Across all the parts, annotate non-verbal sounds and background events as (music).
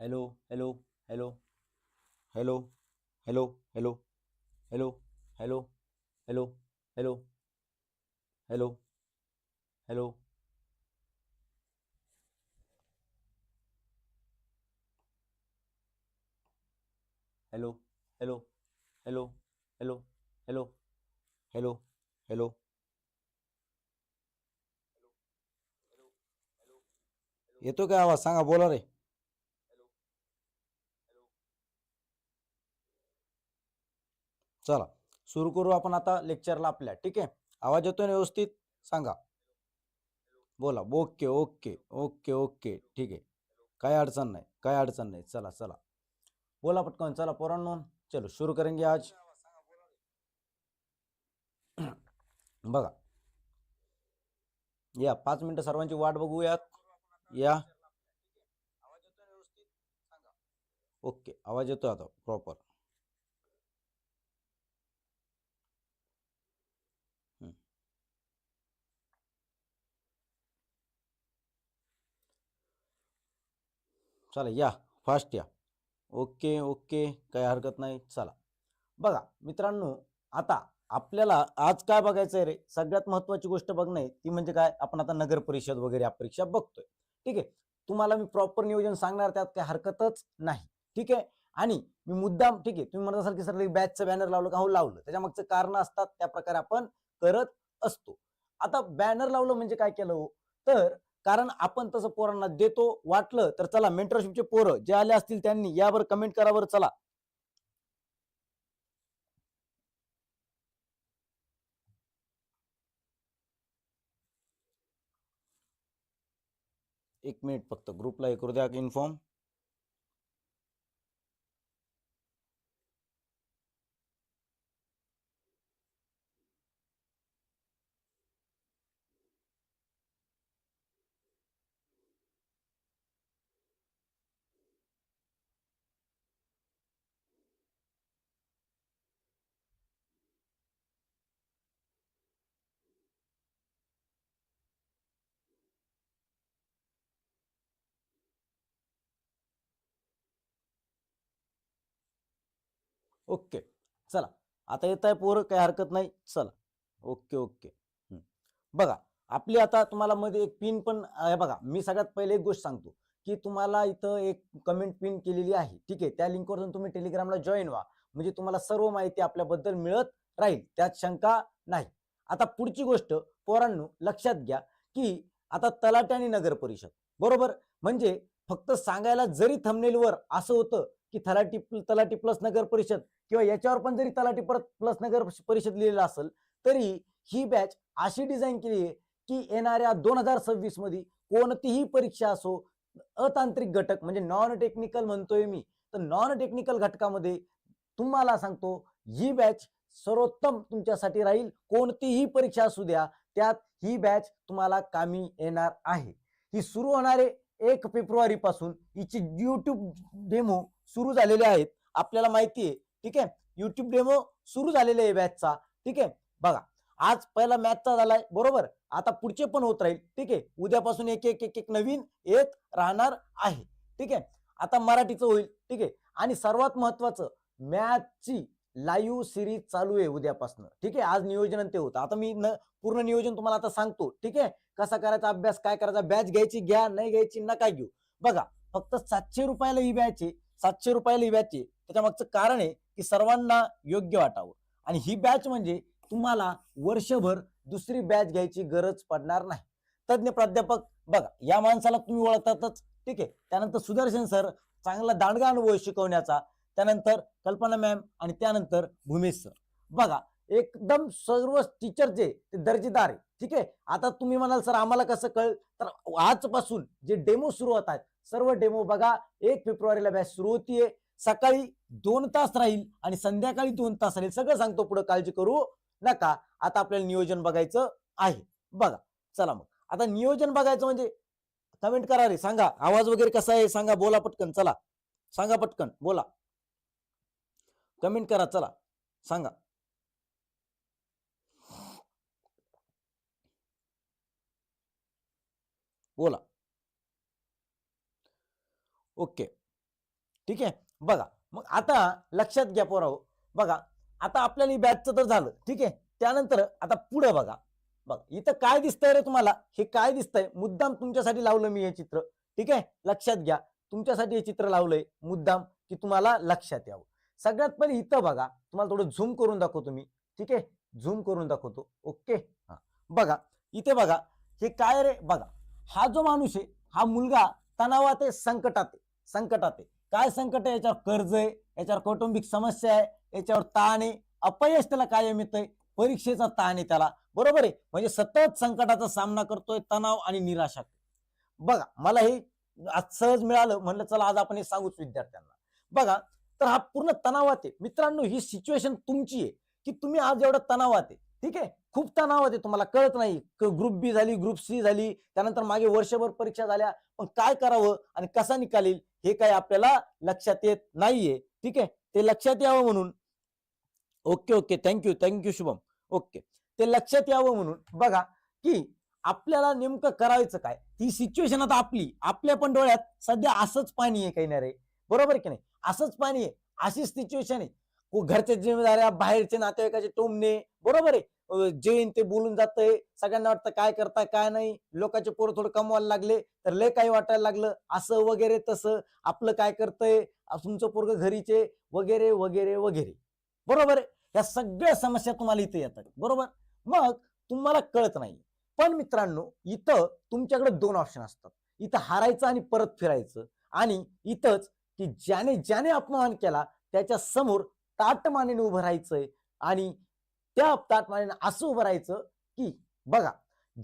Hello hello hello hello hello hello hello hello hello hello hello hello hello hello hello hello hello hello hello येतो काय आवाज? सांगा बोला रे. चला सुरू करू आपण आता लेक्चरला आपल्या. ठीक आहे? आवाज येतोय ना व्यवस्थित? सांगा. बोला. Okay okay okay okay. ठीक आहे. काय अडचण नाही. काय अडचण नाही. चला चला. बोला पटकन. चला पोरांनो. चलो शुरू करेंगे आज. (clears throat) बघा. या पाच मिनिटं सर्वांची वाट बघूयात. या. ओके. आवाज येतोय आता. प्रॉपर चला या फास्ट या. ओके ओके काही हरकत नाही चला. बघा मित्रांनो आता आपल्याला आज काय बघायचं आहे रे? सगळ्यात महत्वाची गोष्ट बघणं ती म्हणजे काय? आपण आता नगर परिषद वगैरे या परीक्षा बघतोय. ठीक आहे? तुम्हाला मी प्रॉपर नियोजन सांगणार त्यात काही हरकतच नाही. ठीक आहे? आणि मी मुद्दाम ठीक आहे तुम्ही म्हणत असाल की सर बॅचचं बॅनर लावलं का? हो लावलं. त्याच्या मागचं कारण असतात त्या प्रकारे आपण करत असतो. आता बॅनर लावलं म्हणजे काय केलं हो? तर कारण आपण तसं पोरांना देतो वाटलं तर चला मेंटरशिपचे पोरं जे आले असतील त्यांनी यावर कमेंट करावर चला. एक मिनिट फक्त ग्रुपला हे करू द्या इन्फॉर्म ओके. चला. आता येत आहे पोरं काही हरकत नाही. चला. Okay okay. बघा आपली आता तुम्हाला मध्ये एक पिन पण आहे बघा मी सगळ्यात पहिले एक गोष्ट सांगतो की तुम्हाला इथं एक कमेंट पिन केलेली आहे. ठीक आहे? त्या लिंकवरून तुम्ही टेलिग्रामला जॉईन व्हा. म्हणजे तुम्हाला सर्व माहिती आपल्याबद्दल मिळत राहील. त्यात शंका नाही. आता पुढची गोष्ट पोरांनो लक्षात घ्या की आता तलाट्याने आणि नगर परिषद. बरोबर? म्हणजे फक्त सांगायला जरी थमनेलवर असं होतं की तलाटी तलाठी प्लस नगर परिषद किंवा याच्यावर पण जरी तलाटी परत प्लस नगर परिषद लिहिलेलं असेल तरी ही बॅच अशी डिझाईन केली आहे की येणाऱ्या दोन हजार सव्वीसमध्ये कोणतीही परीक्षा असो अतांत्रिक घटक म्हणजे नॉन टेक्निकल म्हणतोय मी तर नॉन टेक्निकल घटकामध्ये तुम्हाला सांगतो ही बॅच सर्वोत्तम तुमच्यासाठी राहील. कोणतीही परीक्षा असू द्या त्यात ही बॅच तुम्हाला कामी येणार आहे. ही सुरू होणारे एक फेब्रुवारी पासून हिची युट्यूब डेमो सुरू झालेले आहेत. आपल्याला माहिती आहे. ठीक आहे? युट्यूब डेमो सुरू झालेले आहे मॅथचा ठीक आहे? बघा. आज पहिला मॅचचा झालाय. बरोबर? आता पुढचे पण होत राहील. ठीक आहे? उद्यापासून एक एक एक एक नवीन येत राहणार आहे. ठीक आहे? आता मराठीचं होईल. ठीक आहे? आणि सर्वात महत्वाचं मॅचची लाईव्ह सिरीज चालू आहे उद्यापासून. ठीक आहे? आज नियोजन ते होतं. आता मी न पूर्ण नियोजन तुम्हाला आता सांगतो. ठीक आहे? कसा करायचा अभ्यास काय करायचा बॅच घ्यायची घ्या नाही घ्यायची नका घेऊ. बघा फक्त सातशे रुपयाला ही बॅच आहे सातशे रुपयाला ही बॅच आहे. त्याच्या मागचं कारण आहे की सर्वांना योग्य वाटावं. आणि ही बॅच म्हणजे तुम्हाला वर्षभर दुसरी बॅच घ्यायची गरज पडणार नाही. तज्ज्ञ प्राध्यापक बघा या माणसाला तुम्ही ओळखतातच. ठीक आहे? त्यानंतर सुदर्शन सर चांगला दांडगा अनुभव शिकवण्याचा त्यानंतर कल्पना मॅम आणि त्यानंतर भूमेश सर. बघा एकदम सर्व टीचर जे ते दर्जेदार आहे ठीक आहे? आता तुम्ही म्हणाल सर आम्हाला कसं कळ तर आजपासून जे डेमो सुरू होत आहेत सर्व डेमो बघा एक फेब्रुवारीला बॅच सुरू होतीये. सकाळी दोन तास राहील आणि संध्याकाळी दोन तास राहील. सगळं सांगतो पुढे काळजी करू नका. आता आपल्याला नियोजन बघायचं आहे. बघा चला मग. आता नियोजन बघायचं म्हणजे कमेंट करा रे. सांगा. आवाज वगैरे कसा आहे? सांगा. बोला पटकन. चला. सांगा पटकन. बोला. कमेंट करा. चला. सांगा. बोला. ओके. ठीक आहे? बघा मग आता लक्षात घ्या पोराव बघा आता आपल्याला बॅचचं तर झालं. ठीक आहे? त्यानंतर आता पुढे बघा. बघा इथं काय दिसतंय रे तुम्हाला? हे काय दिसतंय? मुद्दाम तुमच्यासाठी लावलं मी हे चित्र. ठीक आहे? लक्षात घ्या. तुमच्यासाठी हे चित्र लावलंय. मुद्दाम की तुम्हाला लक्षात यावं. सगळ्यात पहिले इथं बघा. तुम्हाला थोडं झूम करून दाखवतो मी. ठीक आहे? झूम करून दाखवतो. ओके? हा. बघा इथे बघा. हे काय रे? बघा. हा जो माणूस आहे हा मुलगा तणावात आहे संकटात आहे संकटात आहे. काय संकट आहे? याच्यावर कर्ज आहे याच्यावर कौटुंबिक समस्या आहे याच्यावर ताण आहे अपयश त्याला कायम येतंय परीक्षेचा ताण आहे त्याला. बरोबर आहे? म्हणजे सतत संकटाचा सामना करतोय तणाव आणि निराशा. बघा मला हे आज सहज मिळालं म्हणलं चला आज आपण हे सांगूच विद्यार्थ्यांना. बघा तर हा पूर्ण तणावात आहे. मित्रांनो ही सिच्युएशन तुमची आहे की तुम्ही आज एवढं तणावात आहे. ठीक आहे? खूप तणाव होते तुम्हाला कळत नाही. ग्रुप बी झाली ग्रुप सी झाली त्यानंतर मागे वर्षभर परीक्षा झाल्या पण काय करावं आणि कसा निकाल येईल हे काही आपल्याला लक्षात येत नाहीये. ठीक आहे? ते लक्षात यावं म्हणून. Okay okay. Thank you thank you Shubham. Okay. ते लक्षात यावं म्हणून बघा की आपल्याला नेमकं करायचं काय? ही सिच्युएशन आता आपली आपल्या पण डोळ्यात सध्या असंच पाणी आहे काही नाही रे. बरोबर की नाही? असंच पाणी आहे. अशीच सिच्युएशन आहे. घरच्या जिम्मेदाऱ्या बाहेरचे नातेवाईकाचे टोमणे. बरोबर आहे. जैन ते बोलून जातंय. सगळ्यांना वाटतं काय करताय काय नाही. लोकांचे पोरं थोडं कमवायला लागले तर लय काही वाटायला लागलं. असं वगैरे तसं. आपलं काय करतंय? तुमचं पोरग घरीचे? वगैरे वगैरे वगैरे. बरोबर आहे? या सगळ्या समस्या तुम्हाला इथे येतात. बरोबर? मग तुम्हाला कळत नाही. पण मित्रांनो इथं तुमच्याकडे दोन ऑप्शन असतात. इथं हारायचं आणि परत फिरायचं. आणि इथंच की ज्याने ज्याने अपमान केला त्याच्यासमोर ताटमानेने उभं राहायचंय आणि त्या ताटमानेने असं उभं राहायचं की बघा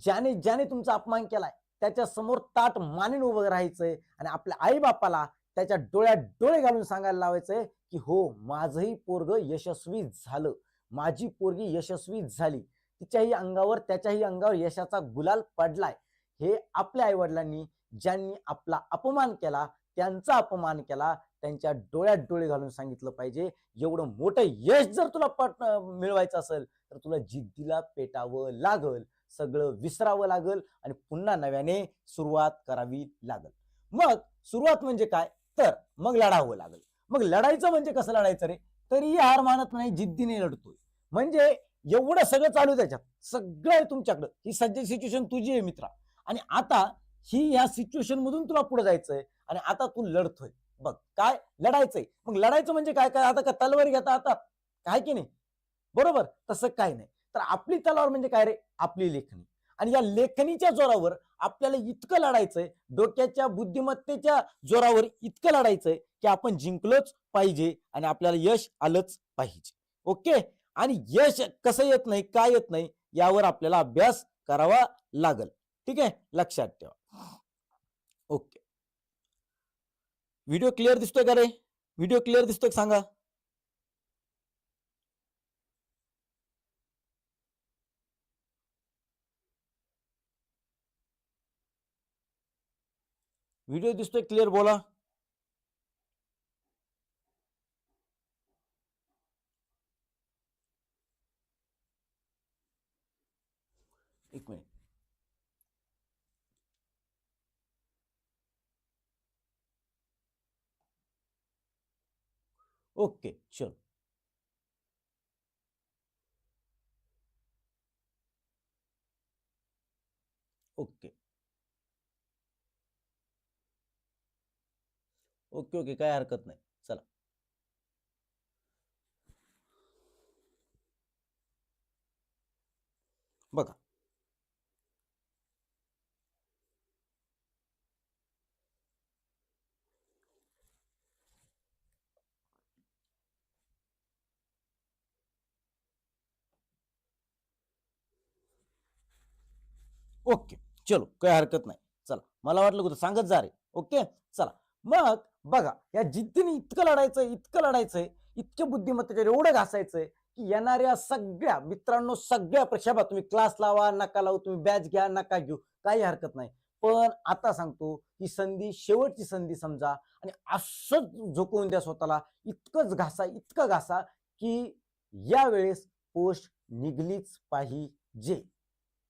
ज्याने ज्याने तुमचा अपमान केलाय त्याच्यासमोर ताट मानेने उभं राहायचंय आणि आपल्या आई बापाला त्याच्या डोळ्यात डोळे घालून सांगायला लावायचंय की हो माझंही पोरग यशस्वी झालं. माझी पोरगी यशस्वी झाली. तिच्याही अंगावर त्याच्याही अंगावर यशाचा गुलाल पडलाय. हे आपल्या आईवडिलांनी ज्यांनी आपला अपमान केला त्यांचा अपमान केला त्यांच्या डोळ्यात डोळे घालून सांगितलं पाहिजे. एवढं मोठं यश जर तुला पट मिळवायचं असेल तर तुला जिद्दीला पेटावं लागल. सगळं विसरावं लागल आणि पुन्हा नव्याने सुरुवात करावी लागल. मग सुरुवात म्हणजे काय? तर मग लढावं लागल. मग लढायचं म्हणजे कसं लढायचं रे? तरीही हार मानत नाही जिद्दीने लढतोय. म्हणजे एवढं सगळं चालू त्याच्यात. सगळं आहे तुमच्याकडं. ही सध्या सिच्युएशन तुझी आहे मित्रा. आणि आता ही ह्या सिच्युएशन मधून तुला पुढे जायचंय. आणि आता तू लढतोय. बघ काय? लढायचंय. मग लढायचं म्हणजे काय? काय आता का तलवार घेता आता? काय की नाही? बरोबर? तसं काय नाही. तर आपली तलवार म्हणजे काय रे? आपली लेखणी. आणि या लेखणीच्या जोरावर आपल्याला इतकं लढायचंय डोक्याच्या बुद्धिमत्तेच्या जोरावर इतकं लढायचंय की आपण जिंकलोच पाहिजे आणि आपल्याला यश आलंच पाहिजे. ओके? आणि यश कसं येत नाही काय येत नाही यावर आपल्याला अभ्यास करावा लागल. ठीक आहे? लक्षात ठेवा. ओके. व्हिडिओ क्लिअर दिसतोय का रे? व्हिडिओ क्लिअर दिसतोय सांगा? व्हिडिओ दिसतोय क्लिअर बोला. ओके चलो। ओके। ओके ओके काय हरकत नाही चला। बघा। ओके चलो काही हरकत नाही. चला मला वाटलं होतं सांगत जा रे. ओके चला. मग बघा या जिद्दीने इतकं लढायचंय इतकं लढायचंय इतकं बुद्धिमत्तेच्या एवढं घासायचंय की येणाऱ्या सगळ्या मित्रांनो सगळ्या प्रशाबा तुम्ही क्लास लावा नका लावू तुम्ही बॅच घ्या नका घेऊ काही हरकत नाही. पण आता सांगतो ही संधी शेवटची संधी समजा आणि असंच झोकवून द्या स्वतःला इतकंच घासा इतकं घासा की यावेळेस पोस्ट निघलीच पाहिजे.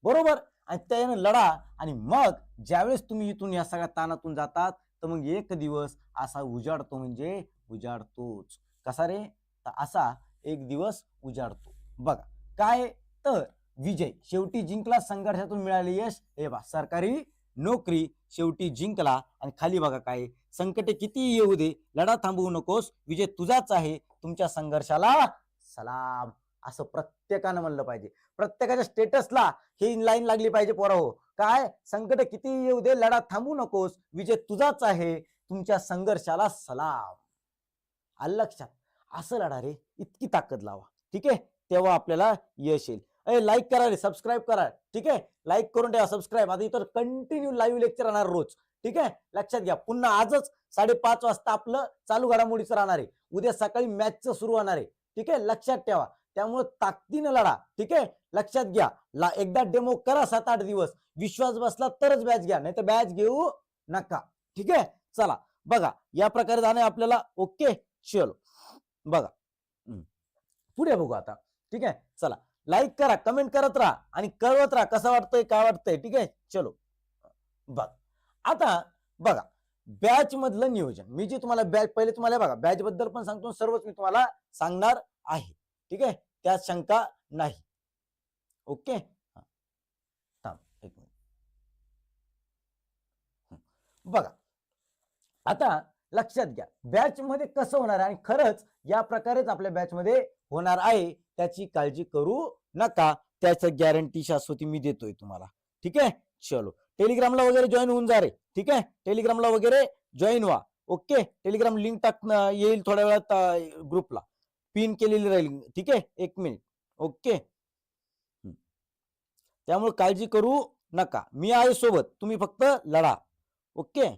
बरोबर? आणि त्यानं लढा. आणि मग ज्यावेळेस तुम्ही इथून या सगळ्या ताणातून जातात तर मग एक दिवस असा उजाडतो म्हणजे उजाडतोच. कसा रे? तर असा एक दिवस उजाडतो. बघा काय? तर विजय शेवटी जिंकला संघर्षातून मिळाले यश. हे बा सरकारी नोकरी शेवटी जिंकला. आणि खाली बघा काय? संकटे किती येऊ दे लढा थांबवू नकोस. विजय तुझाच आहे. तुमच्या संघर्षाला सलाम. असं प्रत्येकानं म्हणलं पाहिजे. प्रत्येकाच्या स्टेटसला ही लाईन लागली पाहिजे पोरा हो. काय? संकट किती येऊ दे लढा थांबू नकोस. विजय तुझाच आहे. तुमच्या संघर्षाला सलाम. लक्षात? असं लढा रे. इतकी ताकद लावा. ठीक आहे? तेव्हा आपल्याला यश येईल. अरे लाईक करा रे. सबस्क्राईब करा. ठीक आहे? लाईक करून ठेवा. सबस्क्राईब आता इतर कंटिन्यू लाईव्ह लेक्चर राहणार रोज. ठीक आहे? लक्षात घ्या. पुन्हा आजच साडेपाच वाजता आपलं चालू घडामोडीचं राहणार आहे. उद्या सकाळी मॅचचं सुरू होणार आहे. ठीक आहे? लक्षात ठेवा. त्यामुळे ताकदीनं लढा. ठीक आहे? लक्षात घ्या. ला एकदा डेमो करा सात आठ दिवस. विश्वास बसला तरच बॅच घ्या. नाही तर बॅच घेऊ नका. ठीक आहे? चला. बघा. या प्रकारे जाणे आपल्याला. ओके? चलो. बघा. पुढे बघू आता. ठीक आहे? चला. लाईक करा कमेंट करत राहा आणि कळवत राहा कसं वाटतंय काय वाटतंय. ठीक आहे? चलो. बघ. आता बघा. बॅच मधलं नियोजन. मी जे तुम्हाला बॅच पहिले तुम्हाला बघा. बॅच बद्दल पण सांगतो. सर्वच मी तुम्हाला सांगणार आहे. ठीक आहे? त्यात शंका नाही। ओके? थांब एक मिनिट। बघा आता लक्षात घ्या बॅच मध्ये कसं होणार आहे? आणि खरंच या प्रकारेच आपल्या बॅच मध्ये होणार आहे त्याची काळजी करू नका. त्याचं गॅरंटी शाश्वती मी देतोय तुम्हाला. ठीक आहे? चलो. टेलिग्रामला वगैरे जॉईन होऊन जा रे. ठीक आहे? टेलिग्रामला वगैरे जॉईन व्हा. ओके? टेलिग्राम लिंक टाक येईल थोड्या वेळात ग्रुपला पिन केलेली राहील. ठीक आहे? एक मिनिट. ओके? त्यामुळे काळजी करू नका. मी आहे सोबत. तुम्ही फक्त लढा. ओके?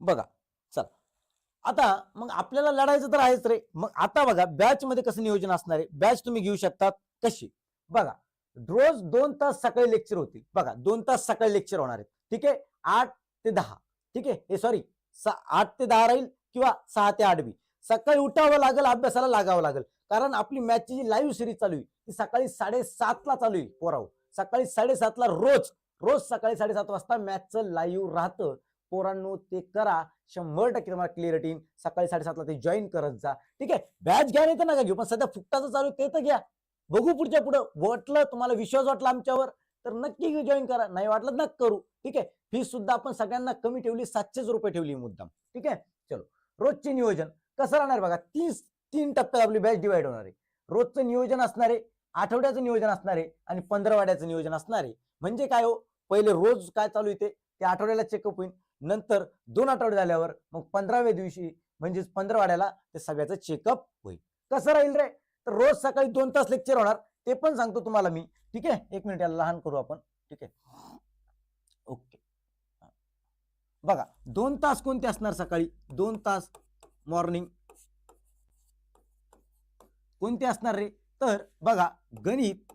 बघा. चला. आता मग आपल्याला लढायचं तर आहेच रे. मग आता बघा बॅच मध्ये कसं नियोजन असणार आहे? बॅच तुम्ही घेऊ शकतात. कशी? बघा. रोज दोन तास सकाळी लेक्चर होतील बघा दोन तास सकाळी लेक्चर होणार आहेत. ठीक आहे? आठ ते दहा. ठीक आहे? हे सॉरी आठ ते दहा राहील किंवा सहा ते आठ बी. सकाळी उठावं लागेल अभ्यासाला लागावं लागेल. कारण आपली मॅचची जी लाईव्ह सिरीज चालू आहे ती सकाळी साडेसातला चालू आहे पोराव सकाळी साडेसातला रोज रोज सकाळी साडेसात वाजता मॅचचं लाईव्ह राहतं. पोरांनो ते करा. शंभर टक्के तुम्हाला क्लिअरिटी सकाळी साडेसातला ते जॉईन करत जा. ठीक आहे? बॅच घ्या नाही तर नका घेऊ. पण सध्या फुकटाचं चालू ते तर घ्या. बघू पुढच्या पुढं. वाटलं तुम्हाला विश्वास वाटला आमच्यावर तर नक्की जॉईन करा. नाही वाटलं नक करू. ठीक आहे? फीस सुद्धा आपण सगळ्यांना कमी ठेवली सातशेच रुपये ठेवली मुद्दाम. ठीक आहे? चलो. रोजचे नियोजन. कसं राहणार बघा? तीस तीन टप्प्यात आपली बॅच डिवाइड होणार आहे. रोजचं नियोजन असणारे आठवड्याचं नियोजन असणारे आणि पंधरवाड्याचं नियोजन असणारे. म्हणजे काय हो? पहिले रोज काय चालू येते ते? आठवड्याला चेकअप होईल नंतर दोन आठवडे झाल्यावर मग पंधराव्या दिवशी म्हणजेच पंधरवाड्याला ते सगळ्याचं चेकअप होईल. कसं राहील रे? रोज सकाळी दोन तास लेक्चर होणार ते पण सांगतो तुम्हाला मी. ठीक आहे? एक मिनिट याला लहान करू आपण. ठीक आहे? ओके. बघा दोन तास कोणते असणार सकाळी? दोन तास मॉर्निंग कोणते असणार रे? तर बघा गणित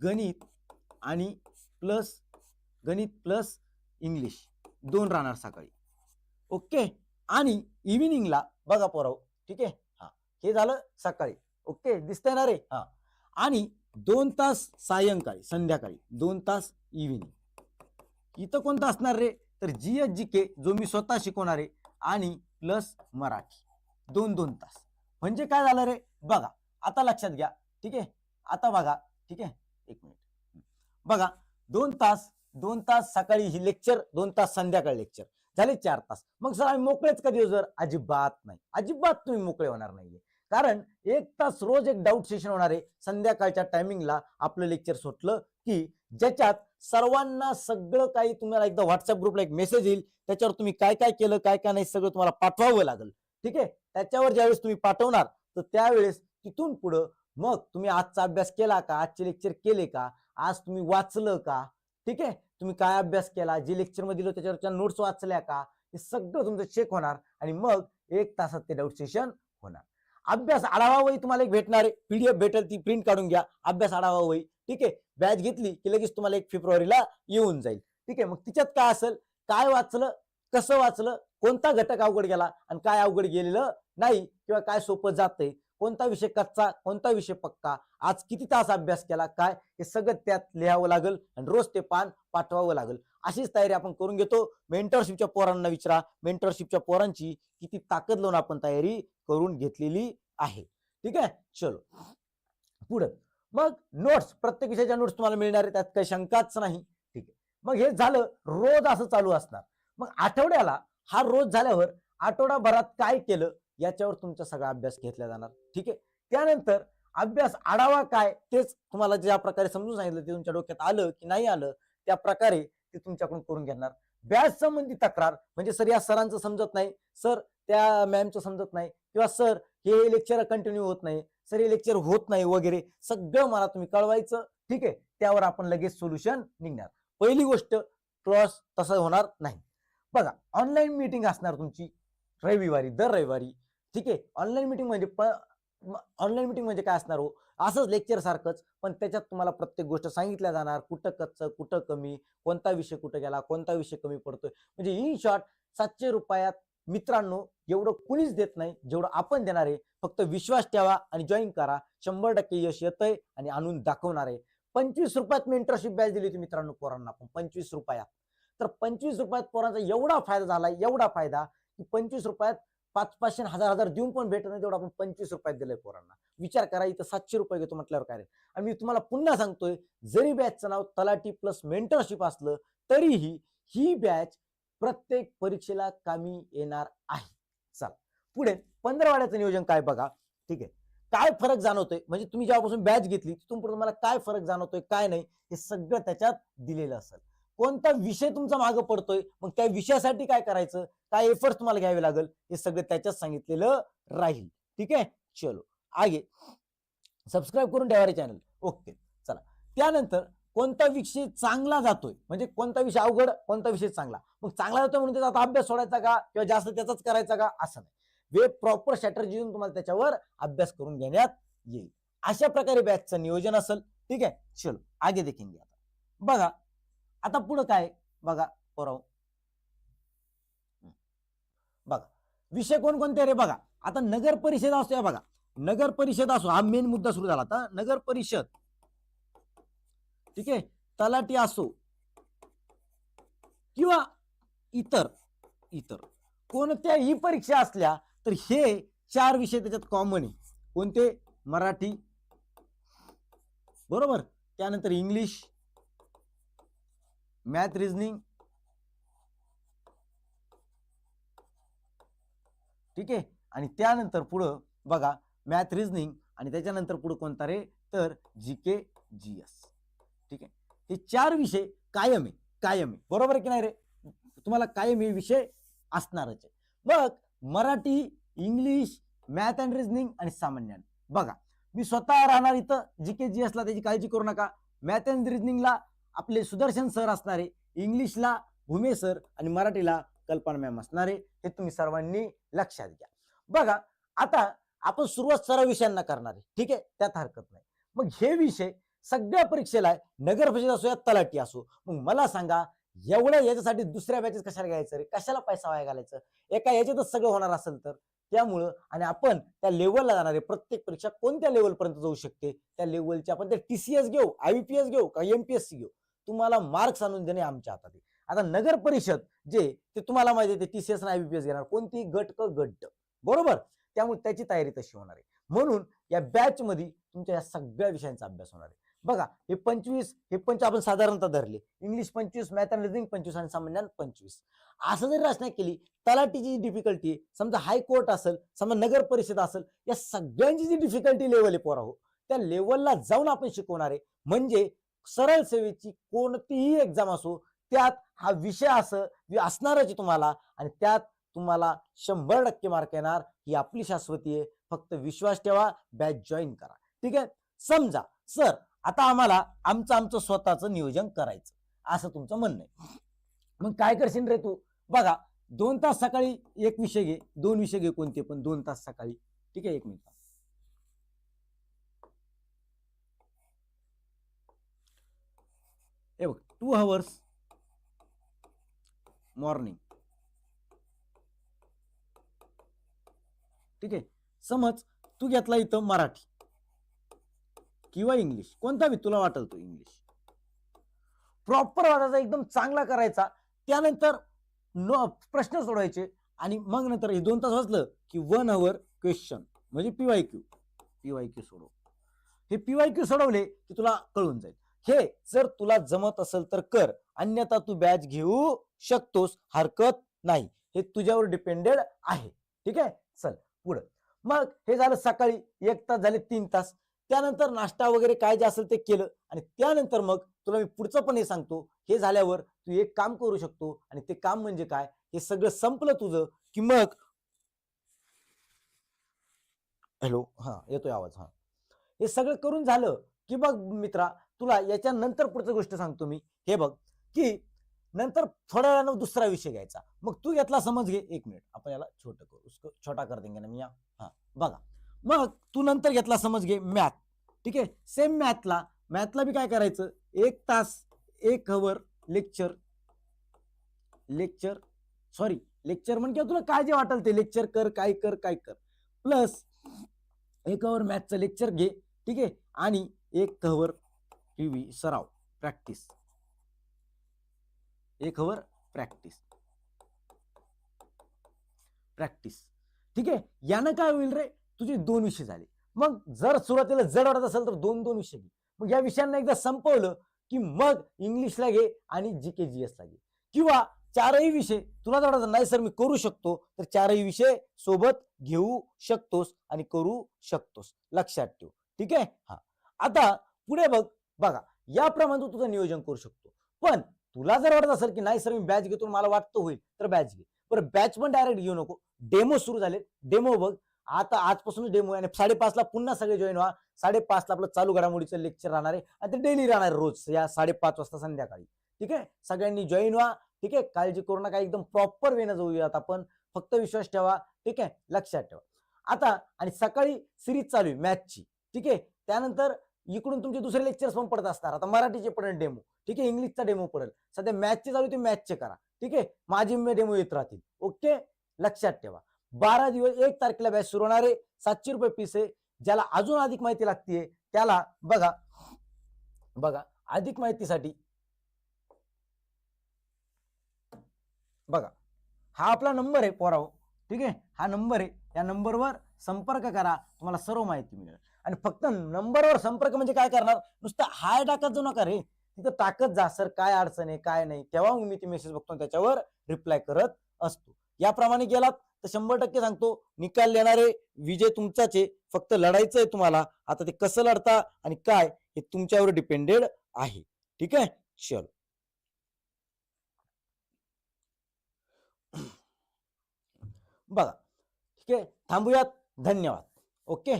गणित आणि प्लस गणित प्लस इंग्लिश दोन राहणार सकाळी. ओके? आणि इव्हिनिंगला बघा पोराव ठीक आहे? हा. हे झालं सकाळी. ओके? दिसतंय ना रे? हा. आणि दोन तास सायंकाळी संध्याकाळी दोन तास इव्हिनिंग इथं कोणता असणार रे? तर जी एच जी के जो मी स्वतः शिकवणार आहे आणि प्लस मराठी. दोन दोन तास. म्हणजे काय झालं रे? बघा आता लक्षात घ्या. ठीक आहे? आता बघा. ठीक आहे? एक मिनिट. बघा दोन तास दोन तास सकाळी ही लेक्चर दोन तास संध्याकाळी लेक्चर झाले चार तास. मग सर आम्ही मोकळेच कधी जर अजिबात नाही. अजिबात तुम्ही मोकळे होणार नाहीये. कारण एक तास रोज एक डाऊट सेशन होणार आहे. संध्याकाळच्या टायमिंगला आपलं लेक्चर सुटलं की ज्याच्यात सर्वांना सगळं काही तुम्हाला एकदा व्हॉट्सअप ग्रुपला एक मेसेज येईल. त्याच्यावर तुम्ही काय काय केलं काय काय नाही सगळं तुम्हाला पाठवावं लागेल. ठीक आहे? त्याच्यावर ज्यावेळेस तुम्ही पाठवणार तर त्यावेळेस तिथून पुढं मग तुम्ही आजचा अभ्यास केला का? आजचे लेक्चर केले का? आज तुम्ही वाचलं का? ठीक आहे? तुम्ही काय अभ्यास केला? जे लेक्चरमध्ये दिलं त्याच्यावरच्या नोट्स वाचल्या का? हे सगळं तुमचं चेक होणार आणि मग एक तासात ते डाऊट सेशन होणार. अभ्यास आढावा वही तुम्हाला एक भेटणार आहे. पीडीएफ भेटेल ती प्रिंट काढून घ्या. अभ्यास आढावा वही ठीक आहे? बॅच घेतली की लगेच तुम्हाला एक फेब्रुवारीला येऊन जाईल. ठीक आहे? मग तिच्यात काय असेल? काय वाचलं? कसं वाचलं? कोणता घटक अवघड गेला? आणि काय अवघड गेलेलं नाही? किंवा काय सोपं जातंय? कोणता विषय कच्चा? कोणता विषय पक्का? आज किती तास अभ्यास केला? काय? हे सगळं त्यात लिहावं लागेल आणि रोज ते पान पाठवावं लागेल. अशीच तयारी आपण करून घेतो. मेंटरशिपच्या पोरांना विचारा. मेंटरशिपच्या पोरांची किती ताकद लावून आपण तयारी करून घेतलेली आहे. ठीक आहे? चलो. पुढं. मग नोट्स प्रत्येक विषयाच्या नोट्स तुम्हाला मिळणार आहे त्यात काही शंकाच नाही. ठीक आहे. मग हे झालं. रोज असं चालू असणार. मग आठवड्याला हा रोज झाल्यावर आठवडाभरात काय केलं? याच्यावर तुमचा सगळा अभ्यास घेतला जाणार. ठीक आहे? त्यानंतर अभ्यास आढावा काय? तेच तुम्हाला ज्या प्रकारे समजून सांगितलं ते तुमच्या डोक्यात आलं की नाही आलं त्या प्रकारे ते तुमच्याकडून करून घेणार. बॅच संबंधी तक्रार म्हणजे सर या सरांचं समजत नाही. सर त्या मॅमचं समजत नाही. किंवा सर हे लेक्चर कंटिन्यू होत नाही. सर हे लेक्चर होत नाही वगैरे. सगळं मला तुम्ही कळवायचं. ठीक आहे? त्यावर आपण लगेच सोल्युशन निघणार. पहिली गोष्ट क्लॉस तसं होणार नाही. बघा ऑनलाईन मीटिंग असणार तुमची रविवारी दर रविवारी. ठीक आहे? ऑनलाईन मीटिंग म्हणजे ऑनलाईन मीटिंग म्हणजे काय असणार हो? असंच लेक्चर सारखंच पण त्याच्यात तुम्हाला प्रत्येक गोष्ट सांगितल्या जाणार कुठं कच्चं कुठं कमी कोणता विषय कुठं गेला कोणता विषय कमी पडतोय? म्हणजे इन शॉर्ट सातशे रुपयात मित्रांनो एवढं कुणीच देत नाही जेवढं आपण देणार आहे फक्त विश्वास ठेवा आणि जॉईन करा. शंभर टक्के यश येतंय आणि आणून दाखवणार आहे. पंचवीस रुपयात मी मेंटरशिप बॅच दिली होती मित्रांनो पोरांना आपण पंचवीस रुपयात. तर पंचवीस रुपयात पोरांचा एवढा फायदा झाला एवढा फायदा की पंचवीस रुपयात पाच पाचशे हजार हजार देऊन पण भेटत नाही तेवढं आपण पंचवीस रुपयात दिलंय पोरांना. विचार करा इथं सातशे रुपये घेतो म्हटल्यावर काय आणि मी तुम्हाला पुन्हा सांगतोय जरी बॅचचं नाव तलाठी प्लस मेंटरशिप असलं तरीही ही बॅच प्रत्येक परीक्षेला कामी येणार आहे. चला. पुढे पंधरवाड्याचं नियोजन काय बघा. ठीक आहे. काय फरक जाणवतोय? म्हणजे तुम्ही जेव्हापासून बॅच घेतली तिथून पुढे तुम्हाला काय फरक जाणवतोय काय नाही हे सगळं त्याच्यात दिलेलं असेल. कोणता विषय तुमचा मागं पडतोय मग त्या विषयासाठी काय करायचं? काय एफर्ट तुम्हाला घ्यावे लागेल? हे सगळं त्याच्यात सांगितलेलं राहील. ठीक आहे? चलो. आगे. सबस्क्राईब करून ठेवा रे चॅनल ओके चला. त्यानंतर कोणता विषय चांगला जातोय? म्हणजे कोणता विषय अवघड कोणता विषय चांगला? मग चांगला जातोय म्हणून त्याचा आता अभ्यास सोडायचा का? किंवा जास्त त्याचाच करायचा का? असं नाही. वे प्रॉपर स्ट्रॅटर्जी देऊन तुम्हाला त्याच्यावर अभ्यास करून घेण्यात येईल. अशा प्रकारे बॅचचं नियोजन असेल. ठीक आहे? चलो. आगे देखेंगे आता. बघा. आता पुढं काय बघा पोराव बघा. विषय कोणकोणते रे बघा. आता नगर परिषद असतो या बघा. नगर परिषद असो हा मेन मुद्दा सुरू झाला आता. नगर परिषद. ठीक आहे? तलाठी असो. किंवा इतर. इतर. कोणत्याही परीक्षा असल्या तर हे चार विषय त्याच्यात कॉमन आहे. कोणते? मराठी. बरोबर? त्यानंतर इंग्लिश मॅथ रीजनिंग. ठीक आहे? आणि त्यानंतर पुढं बघा मॅथ रिझनिंग आणि त्याच्यानंतर पुढं कोणता रे? तर जी के जी एस ठीक आहे? हे चार विषय कायम आहे कायम आहे. बरोबर आहे की नाही रे? तुम्हाला कायम हे विषय असणारच आहे. मग Marathi English math and reasoning आणि सामान्य. बघा मी स्वतः राहणार इथं जी के जी एसला त्याची काळजी करू नका. मॅथ अँड रिझनिंगला आपले सुदर्शन सर असणारे इंग्लिशला भूमे सर आणि मराठीला कल्पना मॅम असणारे हे तुम्ही सर्वांनी लक्षात घ्या. बघा आता आपण सुरुवात सर्व विषयांना करणार आहे. ठीक आहे? त्यात हरकत नाही. मग हे विषय सगळ्या परीक्षेला नगर परिषद असो या तलाठी असो. मग मला सांगा एवढ्या याच्यासाठी दुसऱ्या बॅचेस कशाला घ्यायचं रे? कशाला पैसा वाया घालायचं? एका याच्यातच सगळं होणार असेल तर? त्यामुळं आणि आपण त्या लेवलला जाणारे प्रत्येक परीक्षा कोणत्या लेवलपर्यंत जाऊ शकते? त्या लेवलची आपण ते टीसीएस घेऊ आयपीएस घेऊ का एमपीएससी घेऊ? तुम्हाला मार्क्स आणून देणे आमच्या हातात आहे. आता नगर परिषद जे ते तुम्हाला माहिती आहे टीसीएस आणि आयबीपीएस घेणार. कोणती? गट क गट बरोबर? त्यामुळे त्याची तयारी तशी होणार आहे. म्हणून या बॅच मध्ये तुमच्या या सगळ्या विषयांचा अभ्यास होणार आहे. बघा हे पंचवीस हे पंच आपण साधारणतः धरले. इंग्लिश पंचवीस मॅथ अँड रिझनिंग पंचवीस आणि सामान्यान पंचवीस. असं जरी रचना केली तलाटीची जी डिफिकल्टी आहे समजा हायकोर्ट असेल समजा नगर परिषद असेल या सगळ्यांची जी डिफिकल्टी लेवल आहे पोरा हो त्या लेवलला जाऊन आपण शिकवणार आहे. म्हणजे सरळ सेवेची कोणतीही एक्झाम असो त्यात हा विषय असं असणारच आहे तुम्हाला आणि त्यात तुम्हाला शंभर टक्के मार्क येणार ही आपली शाश्वती आहे. फक्त विश्वास ठेवा बॅच जॉईन करा. ठीक आहे? समजा सर आता आम्हाला आमचं आमचं स्वतःचं नियोजन करायचं. असं तुमचं म्हणणं आहे. मग काय करशील रे तू? बघा दोन तास सकाळी एक विषय घे दोन विषय घे कोणते पण दोन तास सकाळी. ठीक आहे? एक मिनिट. हे बघ टू हवर्स मॉर्निंग ठीक आहे? समज तू घेतला इथं मराठी किंवा इंग्लिश कोणता बी तुला वाटेल तो इंग्लिश प्रॉपर वाटायचा एकदम चांगला करायचा. त्यानंतर न प्रश्न सोडवायचे आणि मग नंतर हे दोन तास वाचलं की वन अवर क्वेश्चन म्हणजे पीवाय क्यू पीवाय क्यू सोडव. हे पीवाय क्यू सोडवले की तुला कळून जाईल. हे जर तुला जमत असेल तर कर अन्यथा तू बॅच घेऊ शकतोस हरकत नाही. हे तुझ्यावर डिपेंडेड आहे. ठीक आहे? चल पुढं. मग हे झालं सकाळी एक तास झाले तीन तास. त्यानंतर नाश्ता वगैरे काय जे असेल ते केलं आणि त्यानंतर मग तुला मी पुढचं पण हे सांगतो. हे झाल्यावर तू एक काम करू शकतो आणि ते काम म्हणजे काय? हे सगळं संपलं तुझं की मग हॅलो हा येतोय आवाज हा. हे सगळं करून झालं की मग मित्रा तुला याच्यानंतर पुढचं गोष्ट सांगतो मी. हे बघ की नंतर थोड्या वेळानं दुसरा विषय घ्यायचा. मग तू यातला समज घे एक मिनिट. आपण याला छोटं करू. उसको छोटा कर देंगे ना मी या? हा बघा. मग तू नंतर घेतला समज घे मॅथ ठीक आहे? सेम मॅथला मॅथला बी काय करायचं? एक तास एक hour lecture lecture sorry lecture म्हण किंवा तुला काय जे वाटेल ते लेक्चर कर काय कर काय कर. प्लस एक हवर मॅथचं लेक्चर घे. ठीक आहे? आणि एक हवर पी सराव प्रॅक्टिस एक हवर प्रॅक्टिस प्रॅक्टिस ठीक आहे? यानं काय होईल रे? तुझे दोन विषय झाले. मग जर सुरुवातीला जड वाटत असेल तर दोन दोन विषय घे. मग या विषयांना एकदा संपवलं की मग इंग्लिशला घे आणि जी के जी एसला घे. किंवा चारही विषय तुला जर नाही सर मी करू शकतो तर चारही विषय सोबत घेऊ शकतोस आणि करू शकतोस. लक्षात ठेव. ठीक आहे? हा. आता पुढे बघ. बघा याप्रमाणे तू तुझं नियोजन करू शकतो. पण तुला जर वाटत असेल की नाही सर मी बॅच घेतो मला वाटतं होईल तर बॅच घे. पण बॅच पण डायरेक्ट घेऊ नको. डेमो सुरू झाले डेमो बघ. आता आजपासूनच डेमो आहे आणि साडेपाचला पुन्हा सगळे जॉईन व्हा. साडेपाचला आपलं चालू घडामोडीचं लेक्चर राहणार आहे आणि ते डेली राहणार रोज या साडेपाच वाजता संध्याकाळी. ठीक आहे? सगळ्यांनी जॉईन व्हा. ठीक आहे? काळजी करू नका. एकदम प्रॉपर वेनं जाऊयात आपण. फक्त विश्वास ठेवा. ठीक आहे? लक्षात ठेवा. आता आणि सकाळी सिरीज चालू आहे मॅचची ठीक आहे? त्यानंतर इकडून तुमचे दुसरे लेक्चर्स पण पडत असतात. आता मराठीचे पडेल डेमो ठीक आहे इंग्लिशचा डेमो पडेल. सध्या मॅथचे चालू ते मॅथचे करा. ठीक आहे माझे डेमो येत राहतील. ओके लक्षात ठेवा. बारा दिवस एक तारखेला बॅच सुरू होणार आहे. सातशे रुपये फीस आहे. ज्याला अजून अधिक माहिती लागतीये त्याला बघा. बघा अधिक माहितीसाठी. बघा हा आपला नंबर आहे पोराव ठीक आहे हा नंबर आहे. या नंबरवर संपर्क करा. तुम्हाला सर्व माहिती मिळेल. आणि फक्त नंबरवर संपर्क म्हणजे काय करणार? नुसतं हाय टाकत जाऊ नका रे. तिथं टाकत जा सर काय अडचण आहे काय नाही. तेव्हा मी ती मेसेज बघतो त्याच्यावर रिप्लाय करत असतो. याप्रमाणे गेलात तर शंभर टक्के सांगतो निकाल देणारे विजय तुमचाच आहे. फक्त लढायचं आहे तुम्हाला. आता ते कसं लढता आणि काय हे तुमच्यावर डिपेंडेड आहे. ठीक आहे? चल. बघा. ठीक आहे? थांबूयात. धन्यवाद. ओके?